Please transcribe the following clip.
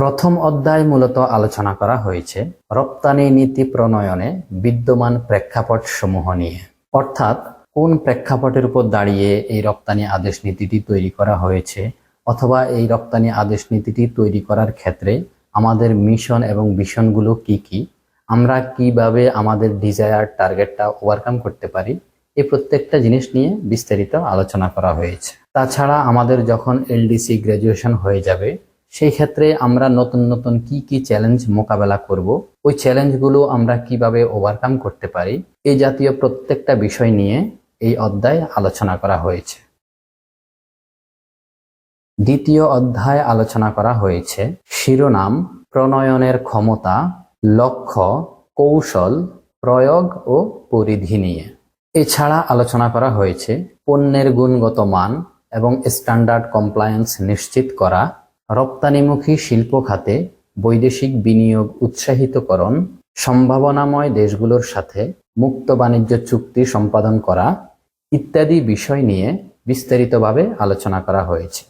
প্রথম অধ্যায় মূলত আলোচনা করা হয়েছে রপ্তানি নীতি প্রণয়নে বিদ্যমান প্রেক্ষাপট সমূহ নিয়ে। অর্থাৎ কোন প্রেক্ষাপটের উপর দাঁড়িয়ে এই রপ্তানি আদেশ নীতিটি তৈরি করা হয়েছে অথবা এই রপ্তানি আদেশ নীতিটি তৈরি করার ক্ষেত্রে আমাদের মিশন এবং ভিশনগুলো কি কি, আমরা কীভাবে আমাদের ডিজায়ার টার্গেটটা ওভারকাম করতে পারি এই প্রত্যেকটা জিনিস নিয়ে বিস্তারিত আলোচনা করা হয়েছে। তাছাড়া আমাদের যখন এলডিসি গ্র্যাজুয়েশন হয়ে যাবে সেই ক্ষেত্রে আমরা নতুন নতুন কি কি চ্যালেঞ্জ মোকাবেলা করব, ওই চ্যালেঞ্জগুলো আমরা কীভাবে ওভারকাম করতে পারি, এই জাতীয় প্রত্যেকটা বিষয় নিয়ে এই অধ্যায় আলোচনা করা হয়েছে। দ্বিতীয় অধ্যায় আলোচনা করা হয়েছে, শিরোনাম, প্রণয়নের ক্ষমতা, লক্ষ্য, কৌশল, প্রয়োগ ও পরিধি নিয়ে। এছাড়া আলোচনা করা হয়েছে, পণ্যের গুণগত মান এবং স্ট্যান্ডার্ড কমপ্লায়েন্স নিশ্চিত করা রপ্তানিমুখী শিল্প খাতে বৈদেশিক বিনিয়োগ উৎসাহিতকরণ, সম্ভাবনাময় দেশগুলোর সাথে মুক্ত বাণিজ্য চুক্তি সম্পাদন করা ইত্যাদি বিষয় নিয়ে বিস্তারিতভাবে আলোচনা করা হয়েছে।